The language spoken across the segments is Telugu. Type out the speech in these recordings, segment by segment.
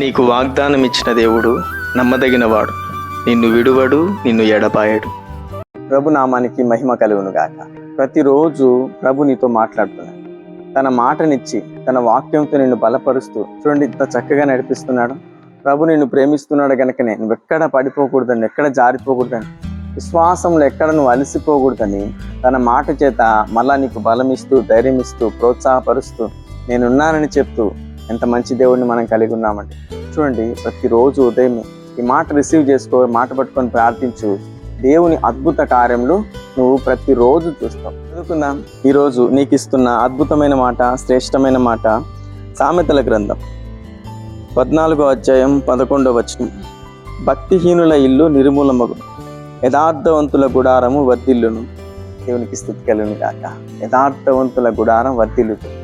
నీకు వాగ్దానం ఇచ్చిన దేవుడు నమ్మదగినవాడు. నిన్ను విడువడు నిన్ను ఎడపాయడు ప్రభు నామానికి మహిమ కలుగును గాక. ప్రతిరోజు ప్రభు నీతో మాట్లాడుతున్నాడు తన మాటనిచ్చి తన వాక్యంతో నిన్ను బలపరుస్తూ చూడండి ఇంత చక్కగా నడిపిస్తున్నాడు. ప్రభు నిన్ను ప్రేమిస్తున్నాడు గనుకనే నువ్వు ఎక్కడ పడిపోకూడదని ఎక్కడ జారిపోకూడదని విశ్వాసంలో ఎక్కడ నువ్వు అలసిపోకూడదని తన మాట చేత మళ్ళా నీకు బలం ఇస్తూ ధైర్యం ఇస్తూ ప్రోత్సాహపరుస్తూ నేనున్నానని చెప్తూ ఎంత మంచి దేవుడిని మనం కలిగి ఉన్నామంటే. చూడండి ప్రతిరోజు ఉదయం ఈ మాట రిసీవ్ చేసుకో మాట పట్టుకొని ప్రార్థించు. దేవుని అద్భుత కార్యములు నువ్వు ప్రతిరోజు చూస్తావు. చదువుకుందాం. ఈరోజు నీకు ఇస్తున్న అద్భుతమైన మాట శ్రేష్టమైన మాట సామెతల గ్రంథం. పద్నాలుగో అధ్యాయం పదకొండవ వచనం. భక్తిహీనుల ఇల్లు నిర్మూలమగు యథార్థవంతుల గుడారము వర్ధిల్లును. దేవునికి స్థుతి కలుగును కాక యథార్థవంతుల గుడారం వర్ధిల్లు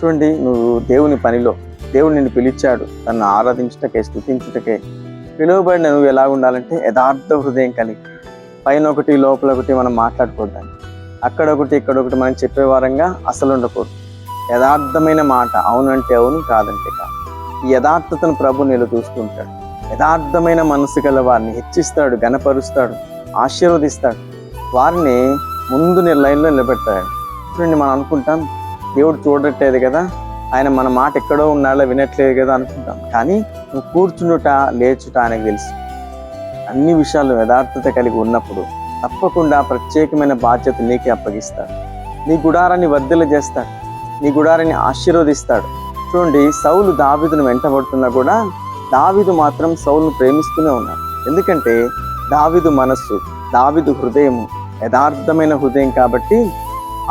చూడండి నువ్వు దేవుని పనిలో దేవుడు నిన్ను పిలిచాడు తను ఆరాధించుటకే స్థుతించుటకే పిలువబడిన నువ్వు ఎలా ఉండాలంటే యథార్థ హృదయం కలిగి. పైన ఒకటి లోపల ఒకటి మనం మాట్లాడుకోవద్దని అక్కడ ఒకటి ఇక్కడ ఒకటి మనం చెప్పే వారంగా అసలు ఉండకూడదు. యథార్థమైన మాట అవునంటే అవును కాదంటే కాదు. ఈ యథార్థతను ప్రభు నిలు చూస్తుంటాడు యథార్థమైన మనసు గల వారిని హెచ్చిస్తాడు గనపరుస్తాడు ఆశీర్వదిస్తాడు. వారిని ముందు లైన్లో నిలబెట్టాడు చూడండి మనం అనుకుంటాం దేవుడు చూడట్లేదు కదా? ఆయన మన మాట ఎక్కడో ఉన్నాడో వినట్లేదు కదా అనుకుంటాం. కానీ నువ్వు కూర్చునుట లేచుట ఆయనకు తెలుసు. అన్ని విషయాలు యథార్థత కలిగి ఉన్నప్పుడు తప్పకుండా ప్రత్యేకమైన బాధ్యత నీకే అప్పగిస్తాడు. నీ గుడారాన్ని వర్ధల చేస్తాడు. నీ గుడారాన్ని ఆశీర్వదిస్తాడు. చూడండి సౌలు దావిదును వెంటబడుతున్నా కూడా దావిదు మాత్రం సౌలును ప్రేమిస్తూనే ఉన్నాడు. ఎందుకంటే దావిదు మనస్సు దావిదు హృదయము యథార్థమైన హృదయం కాబట్టి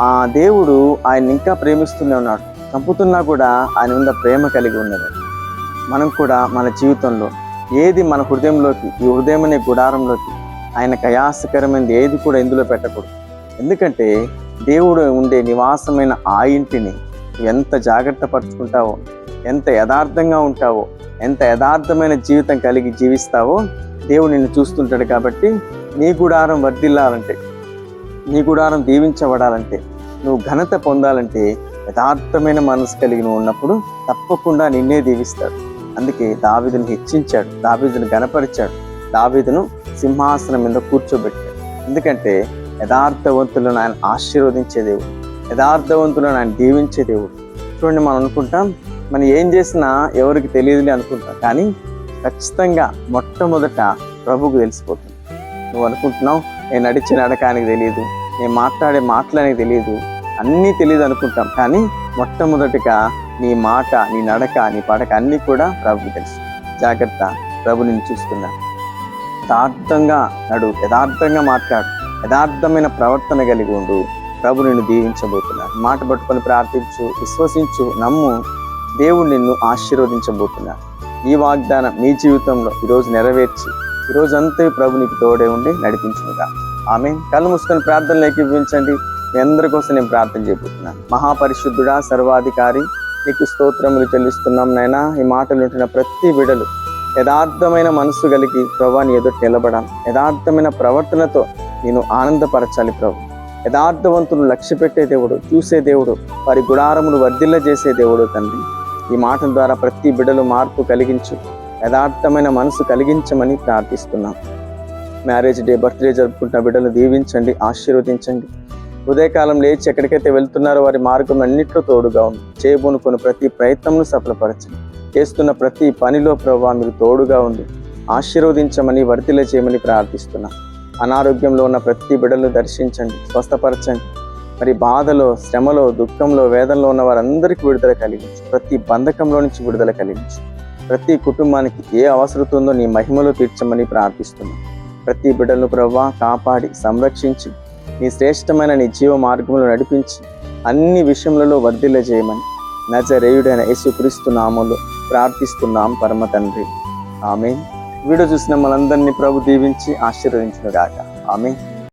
ఆ దేవుడు ఆయన ఇంకా ప్రేమిస్తూనే ఉన్నాడు. చంపుతున్నా కూడా ఆయన మీద ప్రేమ కలిగి ఉన్నది. మనం కూడా మన జీవితంలో ఏది మన హృదయంలోకి ఈ హృదయం అనే గుడారంలోకి ఆయన కయాసకరమైనది ఏది కూడా ఇందులో పెట్టకూడదు. ఎందుకంటే దేవుడు ఉండే నివాసమైన ఆ ఇంటిని ఎంత జాగ్రత్త పరుచుకుంటావో ఎంత యథార్థంగా ఉంటావో ఎంత యథార్థమైన జీవితం కలిగి జీవిస్తావో దేవుడు నిన్ను చూస్తుంటాడు కాబట్టి నీ గుడారం వర్ధిల్లాలంటే నీ గుడారం దీవించబడాలంటే నువ్వు ఘనత పొందాలంటే యథార్థమైన మనసు కలిగి నువ్వు ఉన్నప్పుడు తప్పకుండా నిన్నే దీవిస్తాడు. అందుకే దావిదును హెచ్చించాడు దావీదును గనపరిచాడు దావీదును సింహాసనం మీద కూర్చోబెట్టాడు. ఎందుకంటే యథార్థవంతులను ఆయన ఆశీర్వదించే దేవుడు యథార్థవంతులను ఆయన దీవించే దేవుడు. చూడండి మనం అనుకుంటాం మనం ఏం చేసినా ఎవరికి తెలియదులే అనుకుంటాం కానీ ఖచ్చితంగా మొట్టమొదట ప్రభుకు తెలిసిపోతుంది. నువ్వు అనుకుంటున్నావు నేను నడిచిన నడకానికి తెలియదు. నేను మాట్లాడే మాటలనే తెలియదు అన్నీ తెలియదు అనుకుంటాం. కానీ మొట్టమొదటిగా నీ మాట నీ నడక నీ పడక అన్నీ కూడా ప్రభుకి తెలుసు. జాగ్రత్త. ప్రభు నేను చూస్తున్నా యథార్థంగా నడు. యథార్థంగా మాట్లాడు. యథార్థమైన ప్రవర్తన కలిగి ఉండు. ప్రభు నిన్ను దీవించబోతున్నాడు మాట పట్టుకొని ప్రార్థించు విశ్వసించు నమ్ము. దేవుడు నిన్ను ఆశీర్వదించబోతున్నాడు ఈ వాగ్దానం నీ జీవితంలో ఈరోజు నెరవేర్చి ఈరోజు అంతా ప్రభు నీకు తోడే ఉండి నడిపించునుగా ఆమె కళ్ళు మూసుకొని ప్రార్థనలు ఏకీభవించండి. మీ అందరి కోసం నేను ప్రార్థన చేయబోతున్నాను మహాపరిశుద్ధుడా సర్వాధికారి నీకు స్తోత్రములు చెల్లిస్తున్నాం నైనా ఈ మాటలు ఉంటున్న ప్రతి బిడలు యథార్థమైన మనస్సు కలిగి ప్రభాని ఎదురు నిలబడాలి. యథార్థమైన ప్రవర్తనతో నేను ఆనందపరచాలి ప్రభు. యథార్థవంతులు లక్ష్య పెట్టే దేవుడు చూసే దేవుడు వారి గుడారములు వర్ధిల్ల చేసే దేవుడు తండ్రి. ఈ మాటల ద్వారా ప్రతి బిడలు మార్పు కలిగించు యథార్థమైన మనసు కలిగించమని ప్రార్థిస్తున్నాం. మ్యారేజ్ డే బర్త్డే జరుపుకుంటున్న బిడ్డలు దీవించండి ఆశీర్వదించండి. ఉదయకాలం లేచి ఎక్కడికైతే వెళ్తున్నారో వారి మార్గం అన్నింటిలో తోడుగా ఉంది. చేయబోనుకున్న ప్రతి ప్రయత్నంను సఫలపరచండి. చేస్తున్న ప్రతి పనిలో ప్రభావ మీరు తోడుగా ఉంది ఆశీర్వదించమని వర్తిల చేయమని ప్రార్థిస్తున్నా. అనారోగ్యంలో ఉన్న ప్రతి బిడ్డలను దర్శించండి స్వస్థపరచండి. మరి బాధలో శ్రమలో దుఃఖంలో వేదనలో ఉన్న వారందరికీ విడుదల కలిగించు. ప్రతి బంధకంలో నుంచి విడుదల కలిగించు. ప్రతి కుటుంబానికి ఏ అవసరం ఉందో నీ మహిమలో తీర్చమని ప్రార్థిస్తున్నాను ప్రతి బిడ్డను ప్రవ్వా కాపాడి సంరక్షించి. నీ శ్రేష్టమైన నీ జీవ మార్గంలో నడిపించి. అన్ని విషయములలో వర్ధిల్లజేయమని నజరేయుడైన యేసుక్రీస్తు నామంలో ప్రార్థిస్తున్నాం పరమ తండ్రి. ఆమె వీడియో చూసిన మనందరినీ ప్రభు దీవించి ఆశీర్వదించునుగాక. ఆమె